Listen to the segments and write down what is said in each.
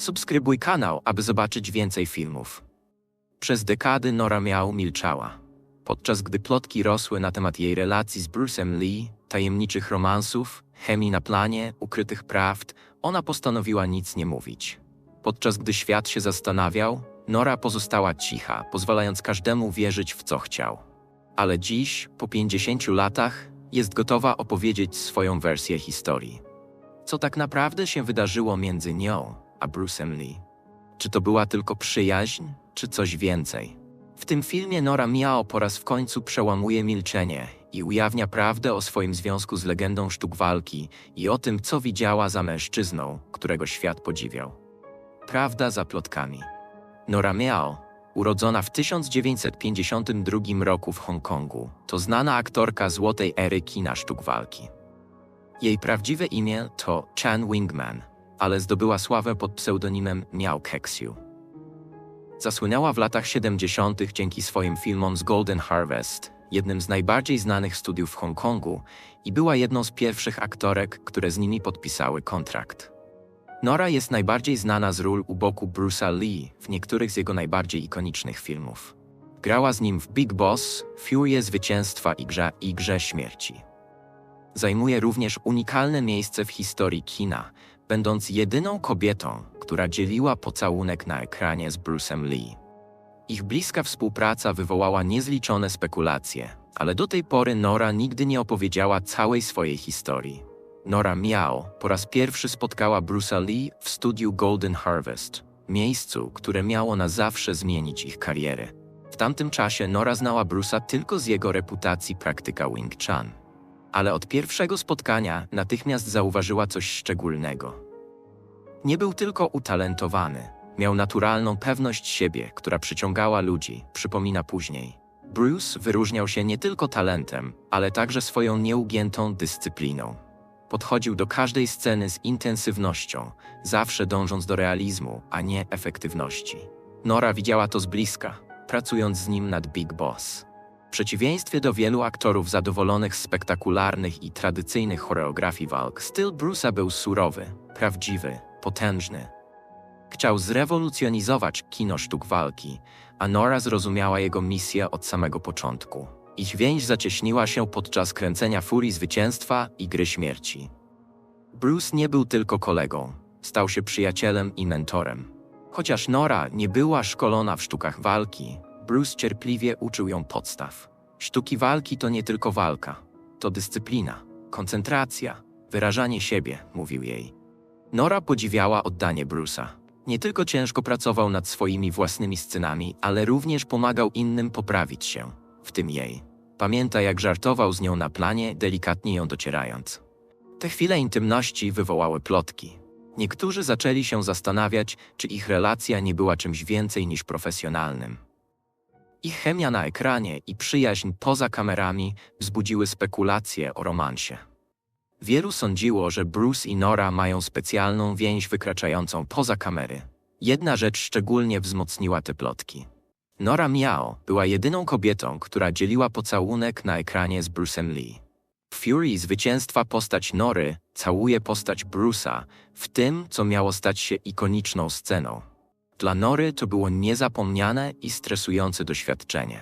Subskrybuj kanał, aby zobaczyć więcej filmów. Przez dekady Nora Miał milczała. Podczas gdy plotki rosły na temat jej relacji z Bruce'em Lee, tajemniczych romansów, chemii na planie, ukrytych prawd, ona postanowiła nic nie mówić. Podczas gdy świat się zastanawiał, Nora pozostała cicha, pozwalając każdemu wierzyć w co chciał. Ale dziś, po 50 latach, jest gotowa opowiedzieć swoją wersję historii. Co tak naprawdę się wydarzyło między nią a Bruce'em Lee? Czy to była tylko przyjaźń, czy coś więcej? W tym filmie Nora Miao po raz w końcu przełamuje milczenie i ujawnia prawdę o swoim związku z legendą sztuk walki i o tym, co widziała za mężczyzną, którego świat podziwiał. Prawda za plotkami. Nora Miao, urodzona w 1952 roku w Hongkongu, to znana aktorka złotej ery kina sztuk walki. Jej prawdziwe imię to Chan Wingman, ale zdobyła sławę pod pseudonimem Miao Kexiu. Zasłynęła w latach 70. dzięki swoim filmom z Golden Harvest, jednym z najbardziej znanych studiów w Hongkongu, i była jedną z pierwszych aktorek, które z nimi podpisały kontrakt. Nora jest najbardziej znana z ról u boku Bruce'a Lee w niektórych z jego najbardziej ikonicznych filmów. Grała z nim w Big Boss, Furie Zwycięstwa i grze, i grze Śmierci. Zajmuje również unikalne miejsce w historii kina, będąc jedyną kobietą, która dzieliła pocałunek na ekranie z Bruce'em Lee. Ich bliska współpraca wywołała niezliczone spekulacje, ale do tej pory Nora nigdy nie opowiedziała całej swojej historii. Nora Miao po raz pierwszy spotkała Bruce'a Lee w studiu Golden Harvest, miejscu, które miało na zawsze zmienić ich kariery. W tamtym czasie Nora znała Bruce'a tylko z jego reputacji praktyka Wing Chun. Ale od pierwszego spotkania natychmiast zauważyła coś szczególnego. Nie był tylko utalentowany, miał naturalną pewność siebie, która przyciągała ludzi, przypomina później. Bruce wyróżniał się nie tylko talentem, ale także swoją nieugiętą dyscypliną. Podchodził do każdej sceny z intensywnością, zawsze dążąc do realizmu, a nie efektywności. Nora widziała to z bliska, pracując z nim nad Big Boss. Przeciwieństwie do wielu aktorów zadowolonych z spektakularnych i tradycyjnych choreografii walk, styl Bruce'a był surowy, prawdziwy, potężny. Chciał zrewolucjonizować kino sztuk walki, a Nora zrozumiała jego misję od samego początku. Ich więź zacieśniła się podczas kręcenia Furii Zwycięstwa i Gry Śmierci. Bruce nie był tylko kolegą, stał się przyjacielem i mentorem. Chociaż Nora nie była szkolona w sztukach walki, Bruce cierpliwie uczył ją podstaw. Sztuki walki to nie tylko walka, to dyscyplina, koncentracja, wyrażanie siebie, mówił jej. Nora podziwiała oddanie Bruce'a. Nie tylko ciężko pracował nad swoimi własnymi scenami, ale również pomagał innym poprawić się, w tym jej. Pamięta, jak żartował z nią na planie, delikatnie ją docierając. Te chwile intymności wywołały plotki. Niektórzy zaczęli się zastanawiać, czy ich relacja nie była czymś więcej niż profesjonalnym. Ich chemia na ekranie i przyjaźń poza kamerami wzbudziły spekulacje o romansie. Wielu sądziło, że Bruce i Nora mają specjalną więź wykraczającą poza kamery. Jedna rzecz szczególnie wzmocniła te plotki. Nora Miao była jedyną kobietą, która dzieliła pocałunek na ekranie z Bruce'em Lee. W Fury zwycięstwa postać Nory całuje postać Bruce'a w tym, co miało stać się ikoniczną sceną. Dla Nory to było niezapomniane i stresujące doświadczenie.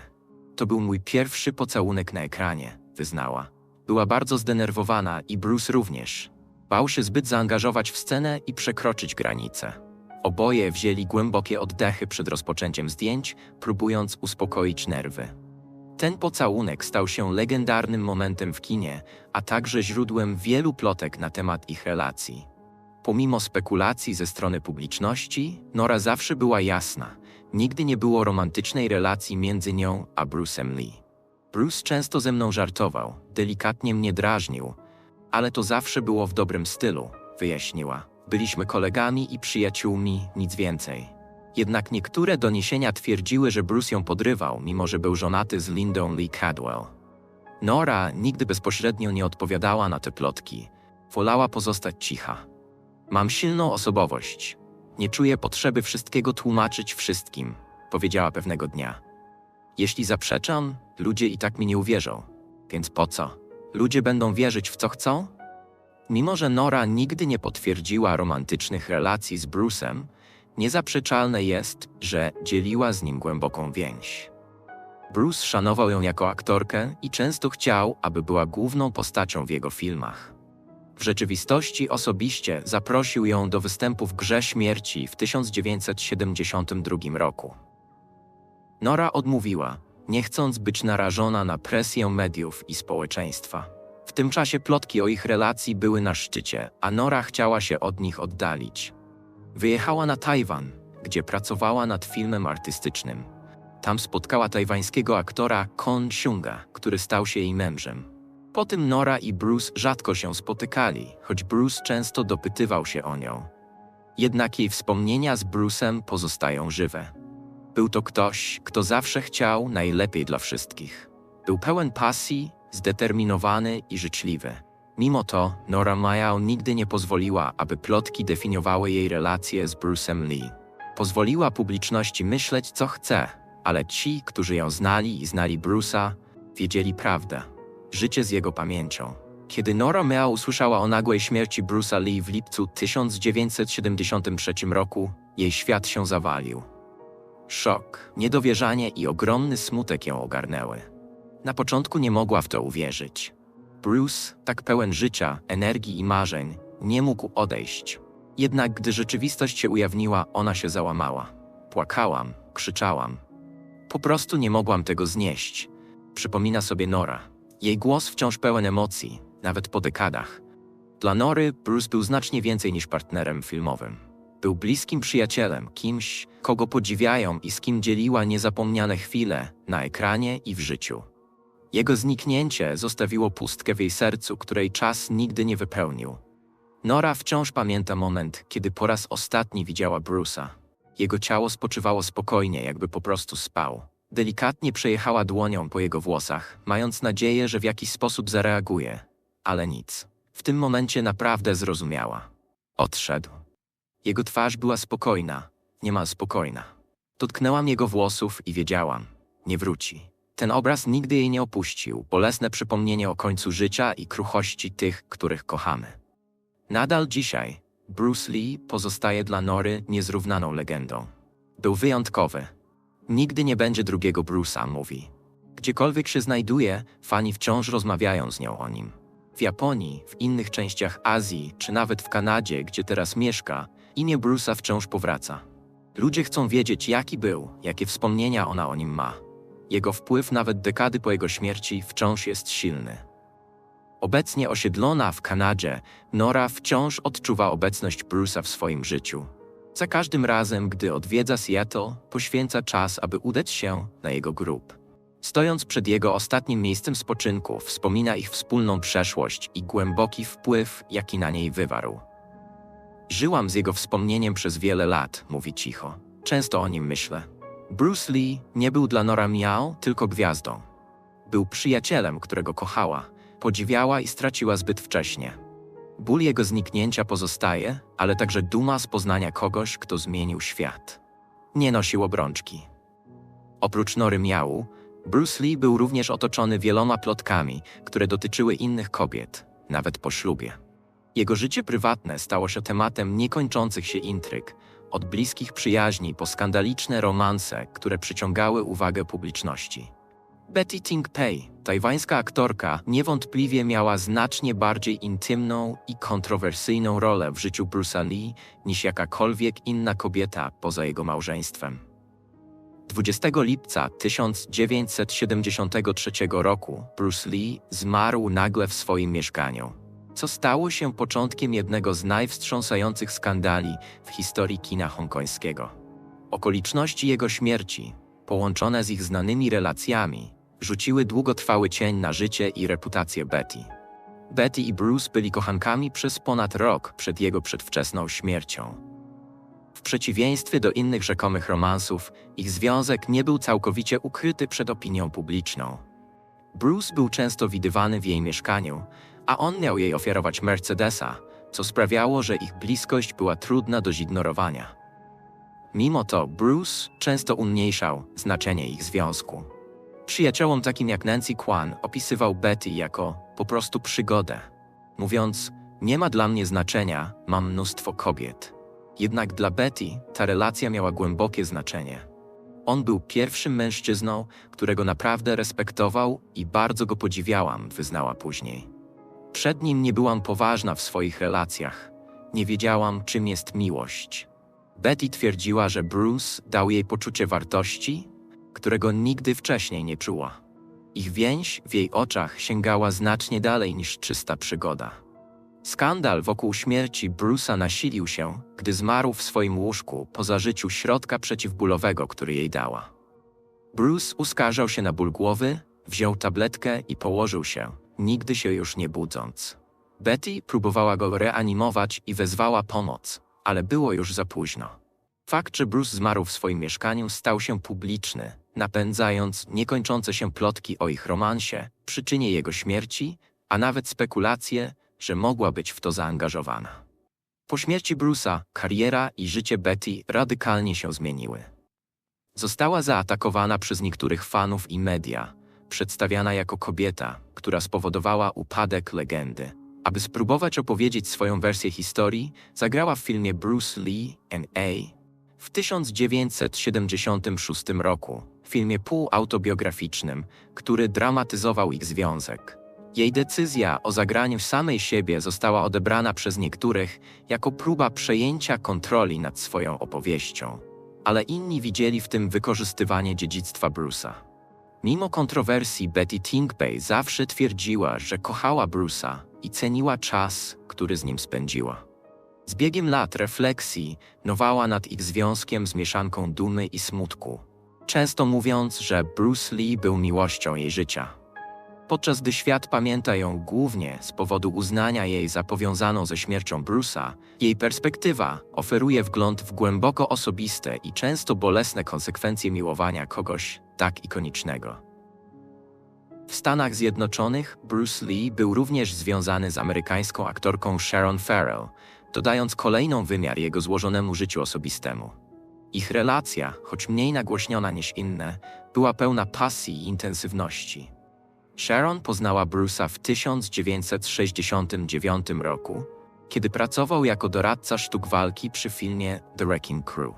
To był mój pierwszy pocałunek na ekranie, wyznała. Była bardzo zdenerwowana i Bruce również. Bał się zbyt zaangażować w scenę i przekroczyć granice. Oboje wzięli głębokie oddechy przed rozpoczęciem zdjęć, próbując uspokoić nerwy. Ten pocałunek stał się legendarnym momentem w kinie, a także źródłem wielu plotek na temat ich relacji. Pomimo spekulacji ze strony publiczności, Nora zawsze była jasna. Nigdy nie było romantycznej relacji między nią a Bruce'em Lee. Bruce często ze mną żartował, delikatnie mnie drażnił, ale to zawsze było w dobrym stylu, wyjaśniła. Byliśmy kolegami i przyjaciółmi, nic więcej. Jednak niektóre doniesienia twierdziły, że Bruce ją podrywał, mimo że był żonaty z Lindą Lee Cadwell. Nora nigdy bezpośrednio nie odpowiadała na te plotki. Wolała pozostać cicha. Mam silną osobowość. Nie czuję potrzeby wszystkiego tłumaczyć wszystkim, powiedziała pewnego dnia. Jeśli zaprzeczam, ludzie i tak mi nie uwierzą. Więc po co? Ludzie będą wierzyć w co chcą? Mimo, że Nora nigdy nie potwierdziła romantycznych relacji z Bruce'em, niezaprzeczalne jest, że dzieliła z nim głęboką więź. Bruce szanował ją jako aktorkę i często chciał, aby była główną postacią w jego filmach. W rzeczywistości osobiście zaprosił ją do występu w Grze Śmierci w 1972 roku. Nora odmówiła, nie chcąc być narażona na presję mediów i społeczeństwa. W tym czasie plotki o ich relacji były na szczycie, a Nora chciała się od nich oddalić. Wyjechała na Tajwan, gdzie pracowała nad filmem artystycznym. Tam spotkała tajwańskiego aktora Kon Shunga, który stał się jej mężem. Po tym Nora i Bruce rzadko się spotykali, choć Bruce często dopytywał się o nią. Jednak jej wspomnienia z Bruce'em pozostają żywe. Był to ktoś, kto zawsze chciał najlepiej dla wszystkich. Był pełen pasji, zdeterminowany i życzliwy. Mimo to Nora Mayao nigdy nie pozwoliła, aby plotki definiowały jej relacje z Bruce'em Lee. Pozwoliła publiczności myśleć, co chce, ale ci, którzy ją znali i znali Bruce'a, wiedzieli prawdę. Życie z jego pamięcią. Kiedy Nora Mea usłyszała o nagłej śmierci Bruce'a Lee w lipcu 1973 roku, jej świat się zawalił. Szok, niedowierzanie i ogromny smutek ją ogarnęły. Na początku nie mogła w to uwierzyć. Bruce, tak pełen życia, energii i marzeń, nie mógł odejść. Jednak gdy rzeczywistość się ujawniła, ona się załamała. Płakałam, krzyczałam. Po prostu nie mogłam tego znieść. Przypomina sobie Nora. Jej głos wciąż pełen emocji, nawet po dekadach. Dla Nory Bruce był znacznie więcej niż partnerem filmowym. Był bliskim przyjacielem, kimś, kogo podziwiają i z kim dzieliła niezapomniane chwile na ekranie i w życiu. Jego zniknięcie zostawiło pustkę w jej sercu, której czas nigdy nie wypełnił. Nora wciąż pamięta moment, kiedy po raz ostatni widziała Bruce'a. Jego ciało spoczywało spokojnie, jakby po prostu spał. Delikatnie przejechała dłonią po jego włosach, mając nadzieję, że w jakiś sposób zareaguje. Ale nic. W tym momencie naprawdę zrozumiała. Odszedł. Jego twarz była spokojna, niemal spokojna. Dotknęłam jego włosów i wiedziałam, nie wróci. Ten obraz nigdy jej nie opuścił, bolesne przypomnienie o końcu życia i kruchości tych, których kochamy. Nadal dzisiaj Bruce Lee pozostaje dla Nory niezrównaną legendą. Był wyjątkowy. Nigdy nie będzie drugiego Bruce'a, mówi. Gdziekolwiek się znajduje, fani wciąż rozmawiają z nią o nim. W Japonii, w innych częściach Azji, czy nawet w Kanadzie, gdzie teraz mieszka, imię Bruce'a wciąż powraca. Ludzie chcą wiedzieć, jaki był, jakie wspomnienia ona o nim ma. Jego wpływ nawet dekady po jego śmierci wciąż jest silny. Obecnie osiedlona w Kanadzie, Nora wciąż odczuwa obecność Bruce'a w swoim życiu. Za każdym razem, gdy odwiedza Seattle, poświęca czas, aby udać się na jego grób. Stojąc przed jego ostatnim miejscem spoczynku, wspomina ich wspólną przeszłość i głęboki wpływ, jaki na niej wywarł. Żyłam z jego wspomnieniem przez wiele lat, mówi cicho. Często o nim myślę. Bruce Lee nie był dla Nora Miao tylko gwiazdą. Był przyjacielem, którego kochała, podziwiała i straciła zbyt wcześnie. Ból jego zniknięcia pozostaje, ale także duma z poznania kogoś, kto zmienił świat. Nie nosił obrączki. Oprócz Nory Miału, Bruce Lee był również otoczony wieloma plotkami, które dotyczyły innych kobiet, nawet po ślubie. Jego życie prywatne stało się tematem niekończących się intryg, od bliskich przyjaźni po skandaliczne romanse, które przyciągały uwagę publiczności. Betty Ting Pei, tajwańska aktorka, niewątpliwie miała znacznie bardziej intymną i kontrowersyjną rolę w życiu Bruce'a Lee niż jakakolwiek inna kobieta poza jego małżeństwem. 20 lipca 1973 roku Bruce Lee zmarł nagle w swoim mieszkaniu co stało się początkiem jednego z najwstrząsających skandali w historii kina hongkońskiego. Okoliczności jego śmierci, połączone z ich znanymi relacjami, rzuciły długotrwały cień na życie i reputację Betty. Betty i Bruce byli kochankami przez ponad rok przed jego przedwczesną śmiercią. W przeciwieństwie do innych rzekomych romansów, ich związek nie był całkowicie ukryty przed opinią publiczną. Bruce był często widywany w jej mieszkaniu, a on miał jej ofiarować Mercedesa, co sprawiało, że ich bliskość była trudna do zignorowania. Mimo to Bruce często umniejszał znaczenie ich związku. Przyjaciołom takim jak Nancy Kwan opisywał Betty jako po prostu przygodę, mówiąc, Nie ma dla mnie znaczenia, mam mnóstwo kobiet. Jednak dla Betty ta relacja miała głębokie znaczenie. On był pierwszym mężczyzną, którego naprawdę respektował i bardzo go podziwiałam, wyznała później. Przed nim nie byłam poważna w swoich relacjach. Nie wiedziałam, czym jest miłość. Betty twierdziła, że Bruce dał jej poczucie wartości, którego nigdy wcześniej nie czuła. Ich więź w jej oczach sięgała znacznie dalej niż czysta przygoda. Skandal wokół śmierci Bruce'a nasilił się, gdy zmarł w swoim łóżku po zażyciu środka przeciwbólowego, który jej dała. Bruce uskarżał się na ból głowy, wziął tabletkę i położył się, nigdy się już nie budząc. Betty próbowała go reanimować i wezwała pomoc, ale było już za późno. Fakt, że Bruce zmarł w swoim mieszkaniu stał się publiczny, napędzając niekończące się plotki o ich romansie, przyczynie jego śmierci, a nawet spekulacje, że mogła być w to zaangażowana. Po śmierci Bruce'a kariera i życie Betty radykalnie się zmieniły. Została zaatakowana przez niektórych fanów i media, przedstawiana jako kobieta, która spowodowała upadek legendy. Aby spróbować opowiedzieć swoją wersję historii, zagrała w filmie Bruce Lee N.A. w 1976 roku, filmie półautobiograficznym, który dramatyzował ich związek. Jej decyzja o zagraniu samej siebie została odebrana przez niektórych jako próba przejęcia kontroli nad swoją opowieścią, ale inni widzieli w tym wykorzystywanie dziedzictwa Bruce'a. Mimo kontrowersji, Betty Tinkbay zawsze twierdziła, że kochała Bruce'a i ceniła czas, który z nim spędziła. Z biegiem lat refleksji nowała nad ich związkiem z mieszanką dumy i smutku, często mówiąc, że Bruce Lee był miłością jej życia. Podczas gdy świat pamięta ją głównie z powodu uznania jej za powiązaną ze śmiercią Bruce'a, jej perspektywa oferuje wgląd w głęboko osobiste i często bolesne konsekwencje miłowania kogoś tak ikonicznego. W Stanach Zjednoczonych Bruce Lee był również związany z amerykańską aktorką Sharon Farrell, dodając kolejną wymiar jego złożonemu życiu osobistemu. Ich relacja, choć mniej nagłośniona niż inne, była pełna pasji i intensywności. Sharon poznała Bruce'a w 1969 roku, kiedy pracował jako doradca sztuk walki przy filmie The Wrecking Crew.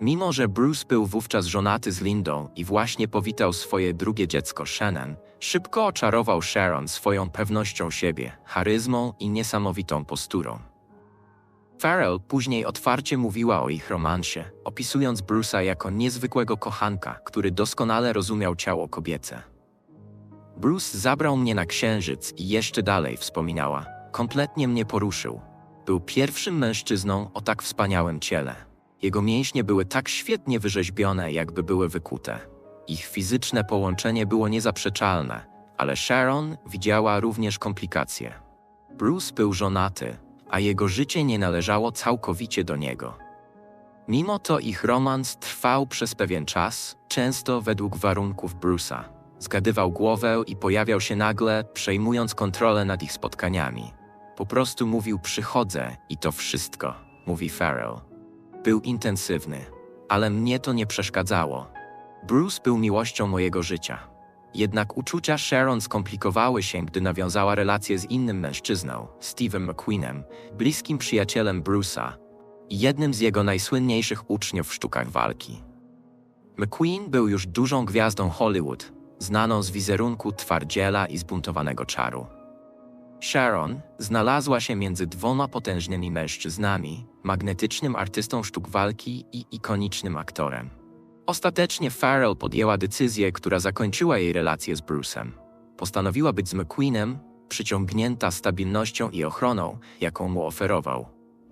Mimo, że Bruce był wówczas żonaty z Lindą i właśnie powitał swoje drugie dziecko Shannon, szybko oczarował Sharon swoją pewnością siebie, charyzmą i niesamowitą posturą. Farrell później otwarcie mówiła o ich romansie, opisując Bruce'a jako niezwykłego kochanka, który doskonale rozumiał ciało kobiece. Bruce zabrał mnie na księżyc i jeszcze dalej wspominała. Kompletnie mnie poruszył. Był pierwszym mężczyzną o tak wspaniałym ciele. Jego mięśnie były tak świetnie wyrzeźbione, jakby były wykute. Ich fizyczne połączenie było niezaprzeczalne, ale Sharon widziała również komplikacje. Bruce był żonaty, a jego życie nie należało całkowicie do niego. Mimo to ich romans trwał przez pewien czas, często według warunków Bruce'a. Zgadywał głowę i pojawiał się nagle, przejmując kontrolę nad ich spotkaniami. Po prostu mówił przychodzę i to wszystko, mówi Farrell. Był intensywny, ale mnie to nie przeszkadzało. Bruce był miłością mojego życia. Jednak uczucia Sharon skomplikowały się, gdy nawiązała relację z innym mężczyzną, Steve'em McQueenem, bliskim przyjacielem Bruce'a i jednym z jego najsłynniejszych uczniów w sztukach walki. McQueen był już dużą gwiazdą Hollywood, znaną z wizerunku twardziela i zbuntowanego czaru. Sharon znalazła się między dwoma potężnymi mężczyznami, magnetycznym artystą sztuk walki i ikonicznym aktorem. Ostatecznie Farrell podjęła decyzję, która zakończyła jej relację z Bruce'em. Postanowiła być z McQueenem, przyciągnięta stabilnością i ochroną, jaką mu oferował.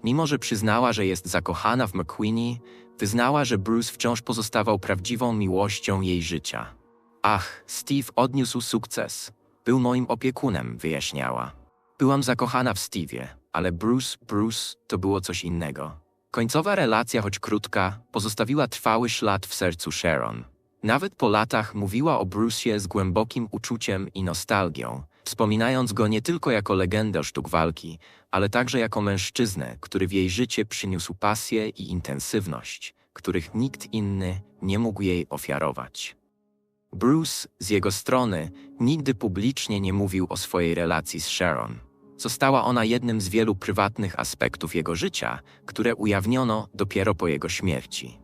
Mimo, że przyznała, że jest zakochana w McQueenie, wyznała, że Bruce wciąż pozostawał prawdziwą miłością jej życia. Ach, Steve odniósł sukces. Był moim opiekunem, wyjaśniała. Byłam zakochana w Steve'ie, ale Bruce, Bruce to było coś innego. Końcowa relacja, choć krótka, pozostawiła trwały ślad w sercu Sharon. Nawet po latach mówiła o Bruce'ie z głębokim uczuciem i nostalgią, wspominając go nie tylko jako legendę sztuk walki, ale także jako mężczyznę, który w jej życie przyniósł pasję i intensywność, których nikt inny nie mógł jej ofiarować. Bruce z jego strony nigdy publicznie nie mówił o swojej relacji z Sharon. Została ona jednym z wielu prywatnych aspektów jego życia, które ujawniono dopiero po jego śmierci.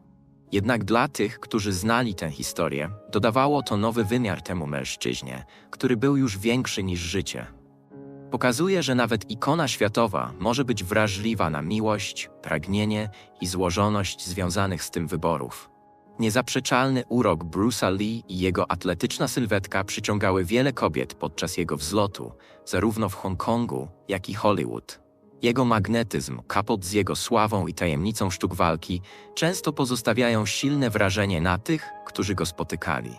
Jednak dla tych, którzy znali tę historię, dodawało to nowy wymiar temu mężczyźnie, który był już większy niż życie. Pokazuje, że nawet ikona światowa może być wrażliwa na miłość, pragnienie i złożoność związanych z tym wyborów. Niezaprzeczalny urok Bruce'a Lee i jego atletyczna sylwetka przyciągały wiele kobiet podczas jego wzlotu, zarówno w Hongkongu, jak i Hollywood. Jego magnetyzm, kapot z jego sławą i tajemnicą sztuk walki, często pozostawiają silne wrażenie na tych, którzy go spotykali.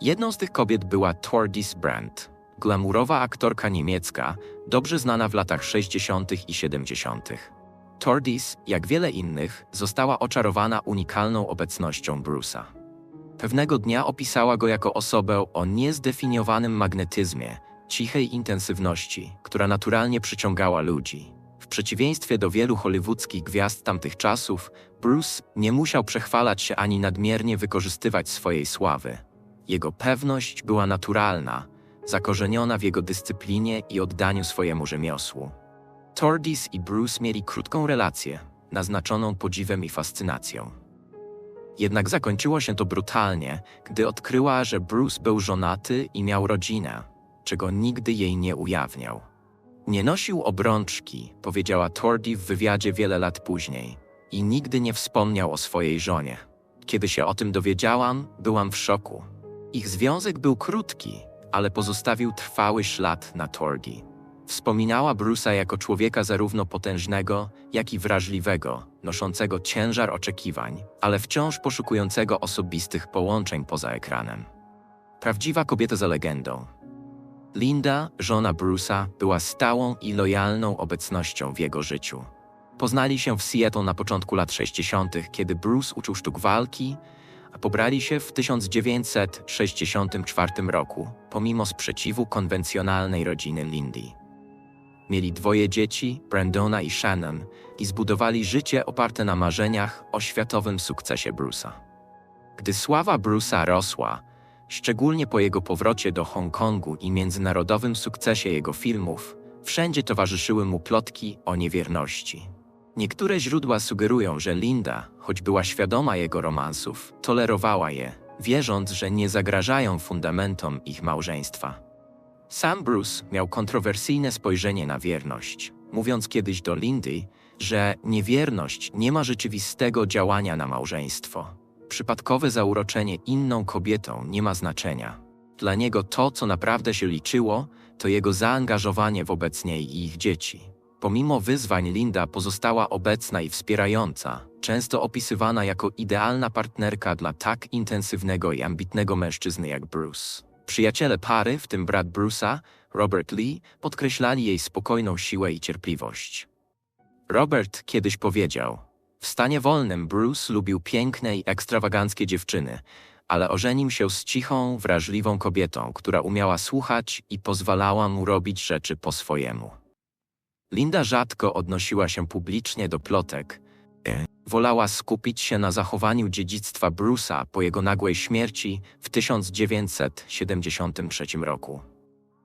Jedną z tych kobiet była Tordis Brandt, glamurowa aktorka niemiecka, dobrze znana w latach 60. i 70. Tordis, jak wiele innych, została oczarowana unikalną obecnością Bruce'a. Pewnego dnia opisała go jako osobę o niezdefiniowanym magnetyzmie, cichej intensywności, która naturalnie przyciągała ludzi. W przeciwieństwie do wielu hollywoodzkich gwiazd tamtych czasów, Bruce nie musiał przechwalać się ani nadmiernie wykorzystywać swojej sławy. Jego pewność była naturalna, zakorzeniona w jego dyscyplinie i oddaniu swojemu rzemiosłu. Tordis i Bruce mieli krótką relację, naznaczoną podziwem i fascynacją. Jednak zakończyło się to brutalnie, gdy odkryła, że Bruce był żonaty i miał rodzinę, czego nigdy jej nie ujawniał. Nie nosił obrączki, powiedziała Tordi w wywiadzie wiele lat później, i nigdy nie wspomniał o swojej żonie. Kiedy się o tym dowiedziałam, byłam w szoku. Ich związek był krótki, ale pozostawił trwały ślad na Torgi. Wspominała Bruce'a jako człowieka zarówno potężnego, jak i wrażliwego, noszącego ciężar oczekiwań, ale wciąż poszukującego osobistych połączeń poza ekranem. Prawdziwa kobieta za legendą. Linda, żona Bruce'a, była stałą i lojalną obecnością w jego życiu. Poznali się w Seattle na początku lat 60., kiedy Bruce uczył sztuk walki, a pobrali się w 1964 roku, pomimo sprzeciwu konwencjonalnej rodziny Lindy. Mieli dwoje dzieci, Brandona i Shannon, i zbudowali życie oparte na marzeniach o światowym sukcesie Bruce'a. Gdy sława Bruce'a rosła, szczególnie po jego powrocie do Hongkongu i międzynarodowym sukcesie jego filmów, wszędzie towarzyszyły mu plotki o niewierności. Niektóre źródła sugerują, że Linda, choć była świadoma jego romansów, tolerowała je, wierząc, że nie zagrażają fundamentom ich małżeństwa. Sam Bruce miał kontrowersyjne spojrzenie na wierność, mówiąc kiedyś do Lindy, że niewierność nie ma rzeczywistego działania na małżeństwo. Przypadkowe zauroczenie inną kobietą nie ma znaczenia. Dla niego to, co naprawdę się liczyło, to jego zaangażowanie wobec niej i ich dzieci. Pomimo wyzwań Linda pozostała obecna i wspierająca, często opisywana jako idealna partnerka dla tak intensywnego i ambitnego mężczyzny jak Bruce. Przyjaciele pary, w tym brat Bruce'a, Robert Lee, podkreślali jej spokojną siłę i cierpliwość. Robert kiedyś powiedział: W stanie wolnym Bruce lubił piękne i ekstrawaganckie dziewczyny, ale ożenił się z cichą, wrażliwą kobietą, która umiała słuchać i pozwalała mu robić rzeczy po swojemu. Linda rzadko odnosiła się publicznie do plotek, wolała skupić się na zachowaniu dziedzictwa Bruce'a po jego nagłej śmierci w 1973 roku.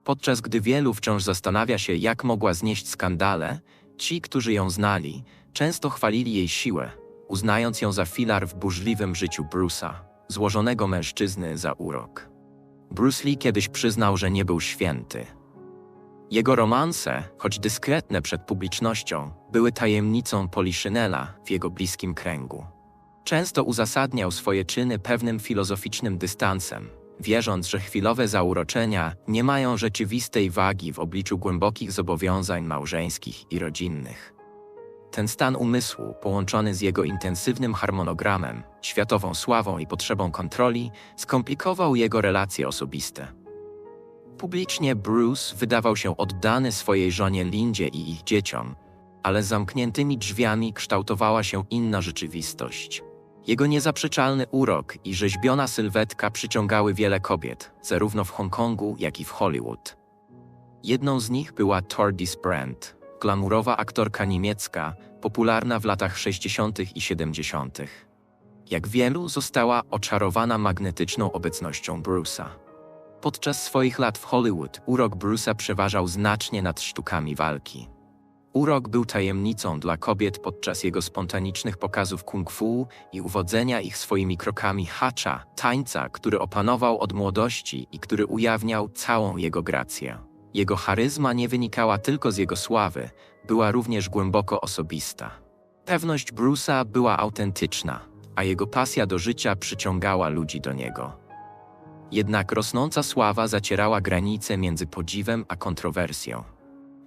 Podczas gdy wielu wciąż zastanawia się, jak mogła znieść skandale, ci, którzy ją znali, często chwalili jej siłę, uznając ją za filar w burzliwym życiu Bruce'a, złożonego mężczyzny za urok. Bruce Lee kiedyś przyznał, że nie był święty – jego romanse, choć dyskretne przed publicznością, były tajemnicą Poliszynela w jego bliskim kręgu. Często uzasadniał swoje czyny pewnym filozoficznym dystansem, wierząc, że chwilowe zauroczenia nie mają rzeczywistej wagi w obliczu głębokich zobowiązań małżeńskich i rodzinnych. Ten stan umysłu, połączony z jego intensywnym harmonogramem, światową sławą i potrzebą kontroli, skomplikował jego relacje osobiste. Publicznie Bruce wydawał się oddany swojej żonie Lindzie i ich dzieciom, ale zamkniętymi drzwiami kształtowała się inna rzeczywistość. Jego niezaprzeczalny urok i rzeźbiona sylwetka przyciągały wiele kobiet, zarówno w Hongkongu, jak i w Hollywood. Jedną z nich była Tordis Brandt, glamurowa aktorka niemiecka, popularna w latach 60. i 70. Jak wielu, została oczarowana magnetyczną obecnością Bruce'a. Podczas swoich lat w Hollywood urok Bruce'a przeważał znacznie nad sztukami walki. Urok był tajemnicą dla kobiet podczas jego spontanicznych pokazów kung fu i uwodzenia ich swoimi krokami hacha, tańca, który opanował od młodości i który ujawniał całą jego grację. Jego charyzma nie wynikała tylko z jego sławy, była również głęboko osobista. Pewność Bruce'a była autentyczna, a jego pasja do życia przyciągała ludzi do niego. Jednak rosnąca sława zacierała granice między podziwem a kontrowersją.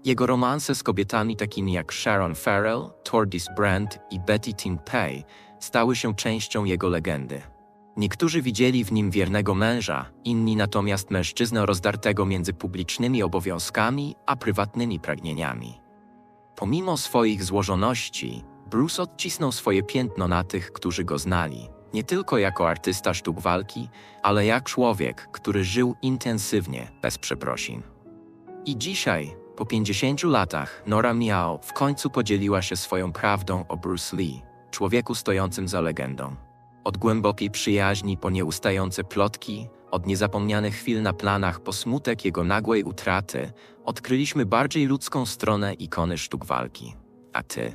Jego romanse z kobietami takimi jak Sharon Farrell, Tordis Brandt i Betty Ting Pei stały się częścią jego legendy. Niektórzy widzieli w nim wiernego męża, inni natomiast mężczyznę rozdartego między publicznymi obowiązkami a prywatnymi pragnieniami. Pomimo swoich złożoności, Bruce odcisnął swoje piętno na tych, którzy go znali, nie tylko jako artysta sztuk walki, ale jak człowiek, który żył intensywnie, bez przeprosin. I dzisiaj, po 50 latach, Nora Miao w końcu podzieliła się swoją prawdą o Bruce Lee, człowieku stojącym za legendą. Od głębokiej przyjaźni po nieustające plotki, od niezapomnianych chwil na planach po smutek jego nagłej utraty, odkryliśmy bardziej ludzką stronę ikony sztuk walki. A ty?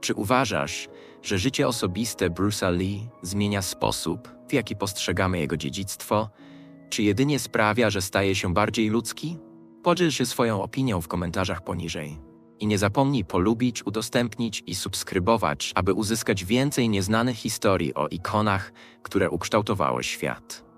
Czy uważasz, że życie osobiste Bruce'a Lee zmienia sposób, w jaki postrzegamy jego dziedzictwo, czy jedynie sprawia, że staje się bardziej ludzki? Podziel się swoją opinią w komentarzach poniżej. I nie zapomnij polubić, udostępnić i subskrybować, aby uzyskać więcej nieznanych historii o ikonach, które ukształtowały świat.